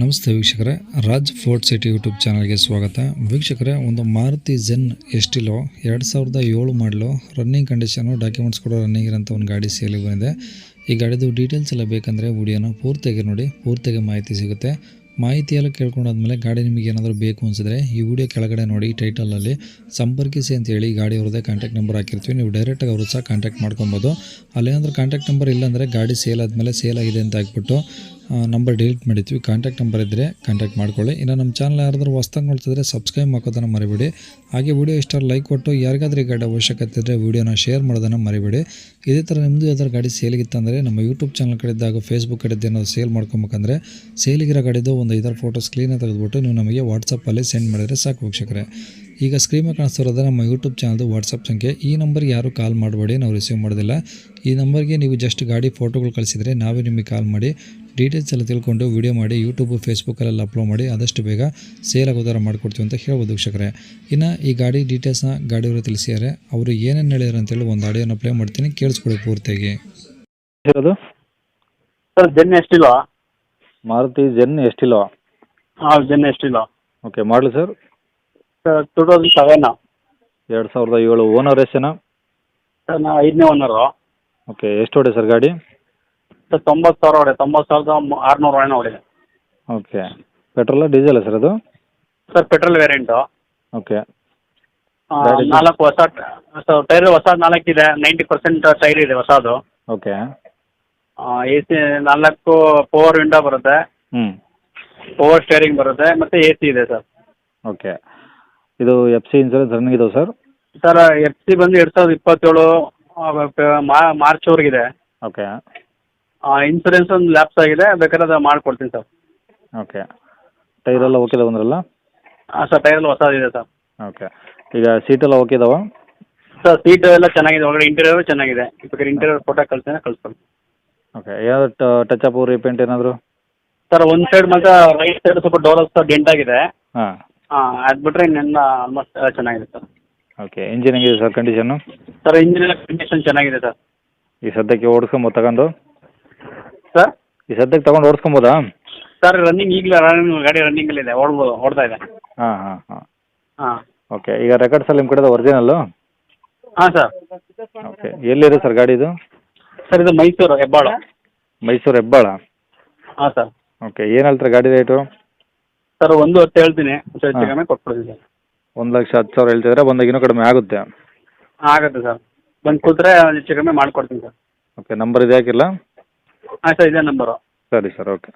ನಮಸ್ತೆ ವೀಕ್ಷಕರೇ, Raj fort city YouTube ಚಾನಲ್ಗೆ ಸ್ವಾಗತ. ವೀಕ್ಷಕರೇ, ಒಂದು ಮಾರುತಿ ಜೆನ್ ಎಸ್ಟಿಲೋ ಎರಡು ಸಾವಿರದ ಏಳು ಮಾಡಲು ರನ್ನಿಂಗ್ ಕಂಡೀಷನು ಡಾಕ್ಯುಮೆಂಟ್ಸ್ ಕೂಡ ರನ್ನಿಂಗ್ ಇರೋಂಥ ಒಂದು ಗಾಡಿ ಸೇಲಿಗೆ ಬಂದಿದೆ. ಈ ಗಾಡಿದು ಡೀಟೇಲ್ಸ್ ಎಲ್ಲ ಬೇಕಂದರೆ ವಿಡಿಯೋನ ಪೂರ್ತಿಯಾಗಿ ನೋಡಿ, ಪೂರ್ತಿಯಾಗಿ ಮಾಹಿತಿ ಸಿಗುತ್ತೆ. ಮಾಹಿತಿ ಎಲ್ಲ ಕೇಳ್ಕೊಂಡಾದ್ಮೇಲೆ ಗಾಡಿ ನಿಮಗೆ ಏನಾದರೂ ಬೇಕು ಅನಿಸಿದ್ರೆ ಈ ವಿಡಿಯೋ ಕೆಳಗಡೆ ನೋಡಿ ಟೈಟಲಲ್ಲಿ ಸಂಪರ್ಕಿಸಿ ಅಂತೇಳಿ ಗಾಡಿ ಅವ್ರದ್ದೇ ಕಾಂಟ್ಯಾಕ್ಟ್ ನಂಬರ್ ಹಾಕಿರ್ತೀವಿ. ನೀವು ಡೈರೆಕ್ಟಾಗಿ ಅವರು ಸಹ ಕಾಂಟ್ಯಾಕ್ಟ್ ಮಾಡ್ಕೊಬೋದು. ಅಲ್ಲೇನಾದರೂ ಕಾಂಟ್ಯಾಕ್ಟ್ ನಂಬರ್ ಇಲ್ಲಾಂದರೆ ಗಾಡಿ ಸೇಲ್ ಆದಮೇಲೆ ಸೇಲ್ ಆಗಿದೆ ಅಂತ ಹಾಕ್ಬಿಟ್ಟು ನಂಬರ್ ಡಿಲೀಟ್ ಮಾಡಿದ್ವಿ. ಕಾಂಟ್ಯಾಕ್ಟ್ ನಂಬರ್ ಇದ್ದರೆ ಕಾಂಟ್ಯಾಕ್ಟ್ ಮಾಡ್ಕೊಳ್ಳಿ. ಇನ್ನು ನಮ್ಮ ಚಾನಲ್ ಯಾರಾದರೂ ಹೊಸ್ದಾಗಿ ನೋಡ್ತಿದ್ರೆ ಸಬ್ಸ್ಕ್ರೈಬ್ ಹಾಕೋದನ್ನು ಮರಿಬೇಡಿ. ಹಾಗೆ ವಿಡಿಯೋ ಇಷ್ಟ ಲೈಕ್ ಕೊಟ್ಟು, ಯಾರಿಗಾದ್ರೂ ಗಾಡಿ ಅವಶ್ಯಕತೆ ಇದ್ದರೆ ವೀಡಿಯೋನ ಶೇರ್ ಮಾಡೋದನ್ನು ಮರಿಬೇಡಿ. ಇದೇ ಥರ ನಿಮ್ಮದು ಯಾವ್ದಾದ್ರು ಗಾಡಿ ಸೇಲಿಗಿತ್ತಂದರೆ ನಮ್ಮ ಯೂಟ್ಯೂಬ್ ಚಾನಲ್ ಕಡೆದಾಗ ಫೇಸ್ಬುಕ್ ಕಡೆದ್ದು ಏನಾದ್ರು ಸೇಲ್ ಮಾಡ್ಕೊಬೇಕಂದ್ರೆ ಸೇಲಿಗಿರೋ ಗಾಡಿದು ಒಂದು ಐದಾರು ಫೋಟೋಸ್ ಕ್ಲೀನಾಗಿ ತೆಗೆದುಬಿಟ್ಟು ನೀವು ನಮಗೆ ವಾಟ್ಸಪ್ಪಲ್ಲಿ ಸೆಂಡ್ ಮಾಡಿದರೆ ಸಾಕು ವೀಕ್ಷಕರೇ. ಈಗ ಸ್ಕ್ರೀನ್ ಕಾಣಿಸ್ತಿರೋದ್ರೆ ಕಾಣಿಸ್ತಿರೋದು ನಮ್ಮ ಯೂಟ್ಯೂಬ್ ಚಾನಲ್ದು ವಾಟ್ಸಪ್ ಸಂಖ್ಯೆ. ಈ ನಂಬರ್ಗೆ ಯಾರು ಕಾಲ್ ಮಾಡಬೇಡಿ, ನಾವು ರಿಸೀವ್ ಮಾಡೋದಿಲ್ಲ. ಈ ನಂಬರ್ಗೆ ನೀವು ಜಸ್ಟ್ ಗಾಡಿ ಫೋಟೋಗಳು ಕಳಿಸಿದರೆ ನಾವೇ ನಿಮಗೆ ಕಾಲ್ ಮಾಡಿ. ಡೀಟೇಲ್ಸ್ ಎಲ್ಲ ತಿಳ್ಕೊಂಡು ವಿಡಿಯೋ ಮಾಡಿ ಯೂಟ್ಯೂಬು ಫೇಸ್ಬುಕ್ಕಲ್ಲೆಲ್ಲ ಅಪ್ಲೋಡ್ ಮಾಡಿ ಆದಷ್ಟು ಬೇಗ ಸೇಲ್ ಆಗೋ ಥರ ಮಾಡಿಕೊಡ್ತೀವಿ ಅಂತ ಹೇಳ್ಬೋದು ವೀಕ್ಷಕರೇ. ಇನ್ನು ಈ ಗಾಡಿ ಡೀಟೇಲ್ಸ್ನ ಗಾಡಿಯವರು ತಿಳಿಸಿದ್ದಾರೆ. ಅವರು ಏನೇನು ಹೇಳಿದ್ರು ಅಂತೇಳಿ ಒಂದು ಆಡಿಯೋನ ಪ್ಲೇ ಮಾಡ್ತೀನಿ. ಕೇಳಿಸ್ಕೊಡಿ ಪೂರ್ತಿಯಾಗಿ. ಇರೋದು ಸರ್ ಜೆನ್ ಎಷ್ಟಿಲ್ಲ ಮಾರುತಿ ಜೆನ್ ಎಷ್ಟಿಲ್ಲ ಹಾಂ ಜೆನ್ ಎಷ್ಟಿಲ್ಲ ಓಕೆ ಮಾಡಲಿ sir sir two thousand seven ಎರಡು ಸಾವಿರದ ಏಳು ಓನರ್ ಎಷ್ಟೇನಾ ಸರ್ ನಾ ಐದನೇ ಓನರು ಓಕೆ ಎಷ್ಟು ಹೊಡೆ ಸರ್ ಗಾಡಿ? ಸರ್ ತೊಂಬತ್ತು ಸಾವಿರ ಹೊಡೆ ತೊಂಬತ್ತು ಸಾವಿರದ ಆರುನೂರು ಹೊಡೆ ಹೊಡಿದೆ. ಓಕೆ. ಪೆಟ್ರೋಲ್ ಡೀಸೆಲ್ ಸರ್ ಅದು? Sir petrol variant. ಓಕೆ. ಗಾಡಿ- ನಾಲ್ಕು ಹೊಸ ಸರ್ ಟೈರ್ ಹೊಸ ನಾಲ್ಕಿದೆ ನೈಂಟಿ ಪರ್ಸೆಂಟ್ ಟೈರ್ ಇದೆ ಹೊಸದು. ಓಕೆ. ಎ ಸಿ ನಾಲ್ಕು ಪವರ್ ವಿಂಡೋ ಬರುತ್ತೆ. ಹ್ಞೂ ಪವರ್ ಸ್ಟೇರಿಂಗ್ ಬರುತ್ತೆ ಮತ್ತೆ ಎ ಸಿ ಇದೆ ಸರ್. ಓಕೆ. ಇದು ಎಫ್ ಸಿ ಇನ್ಸೂರೆನ್ಸ್ ರನ್ನಿಂಗ್ ಇದಾವೆ ಸರ್? ಸರ್ ಎಫ್ ಸಿ ಬಂದು ಎರಡು ಸಾವಿರದ ಇಪ್ಪತ್ತೇಳು ಮಾರ್ಚ್ವರೆಗಿದೆ ಓಕೆ. ಇನ್ಸೂರೆನ್ಸ್ ಒಂದು ಲ್ಯಾಪ್ಸ್ ಆಗಿದೆ ಬೇಕಾದ್ರೆ ಅದು ಮಾಡ್ಕೊಡ್ತೀನಿ ಸರ್ ಓಕೆ ಟೈರ್ ಎಲ್ಲ ಓಕೆ ಇದಾವೆ ಅಂದ್ರಲ್ಲ? ಹಾಂ ಸರ್ ಟೈರ್ ಎಲ್ಲ ಹೊಸದಿದೆ ಸರ್ ಓಕೆ ಈಗ ಸೀಟೆಲ್ಲ ಓಕೆ ಇದಾವ? ಸರ್ ಸೀಟ್ ಎಲ್ಲ ಚೆನ್ನಾಗಿದೆ. ಒಳಗಡೆ ಇಂಟೀರಿಯರ್ ಚೆನ್ನಾಗಿದೆ. ಬೇಕಾದ್ರೆ ಇಂಟೀರಿಯರ್ ಫೋಟೋ ಕಳ್ಸಿದ್ರೆ ಕಳಿಸ್ಕೊಡಿ ಓಕೆ ಯಾವ್ದು ಟಚ್ ಅಪ್ ರೀಪೇಂಟ್ ಏನಾದರೂ? ಸರ್ ಒಂದು ಸೈಡ್ ಮಾತ್ರ ರೈಟ್ ಸೈಡ್ ಸ್ವಲ್ಪ ಡೋರ್ ಸರ್ ಡೆಂಟ್ ಆಗಿದೆ. ಹಾಂ. ಹಾಂ ಅದು ಬಿಟ್ಟರೆ ಇನ್ನೆಲ್ಲ ಆಲ್ಮೋಸ್ಟ್ ಚೆನ್ನಾಗಿದೆ ಸರ್ ಓಕೆ ಇಂಜಿನ್ ಹೆಂಗಿದೆ ಸರ್ ಕಂಡೀಷನ್ನು ಸರ್ ಇಂಜಿನ್ ಎಲ್ಲ ಕಂಡೀಷನ್ ಚೆನ್ನಾಗಿದೆ ಸರ್ ಈ ಸದ್ಯಕ್ಕೆ ಓಡಿಸ್ಕೊಂಬೋದು ತಗೊಂಡು? ಈ ಸದ್ಯಕ್ಕೆ ತಗೊಂಡು ಓಡಿಸ್ಕೊಬೋದಾ? ಸರ್ ರನ್ನಿಂಗ್ ಈಗಲೇ ರನ್ನಿಂಗ್ ಗಾಡಿ ರನ್ನಿಂಗಲ್ಲಿದೆ ಓಡ್ಬೋದು ಓಡ್ತಾ ಇದೆ. ಹಾಂ ಹಾಂ ಹಾಂ. ಹಾಂ. ಓಕೆ ಈಗ ರೆಕಾರ್ಡ್ಸ್ ಅಲ್ಲಿ ನಿಮ್ಮ ಕಡೆದು ಒರಿಜಿನಲ್ಲು ಹಾಂ ಸರ್. ಓಕೆ ಎಲ್ಲಿದೆ ಸರ್ ಗಾಡಿ ಇದು? ಸರ್ ಇದು ಮೈಸೂರು ಹೆಬ್ಬಾಳು. ಮೈಸೂರು ಹೆಬ್ಬಾಳ? ಹಾಂ ಸರ್. ಓಕೆ ಏನು ಹೇಳ್ತಾರೆ ಗಾಡಿ ರೇಟು ಸರ್ ಒಂದು ಹೊತ್ತು ಹೇಳ್ತೀನಿ. ಸರ್ ಹೆಚ್ಚು ಹಾಂ. ಕಮ್ಮಿ ಕೊಟ್ಬಿಡ್ತೀನಿ ಸರ್. ಒಂದು ಲಕ್ಷ ಹತ್ತು ಸಾವಿರ ಹೇಳ್ತಿದ್ರೆ ಬಂದಾಗ ಇನ್ನೂ ಕಡಿಮೆ ಆಗುತ್ತೆ. ಆಗುತ್ತೆ ಸರ್. ಬಂದು ಕೂತ್ರೆ ಹೆಚ್ಚು ಕಮ್ಮಿ ಮಾಡ್ಕೊಡ್ತೀನಿ ಸರ್. ಓಕೆ ನಂಬರ್ ಇದೆ ಹಾಕಿಲ್ಲ ಹಾಂ ಸರ್ ಇದೇ ನಂಬರು. ಸರಿ ಸರ್ ಓಕೆ.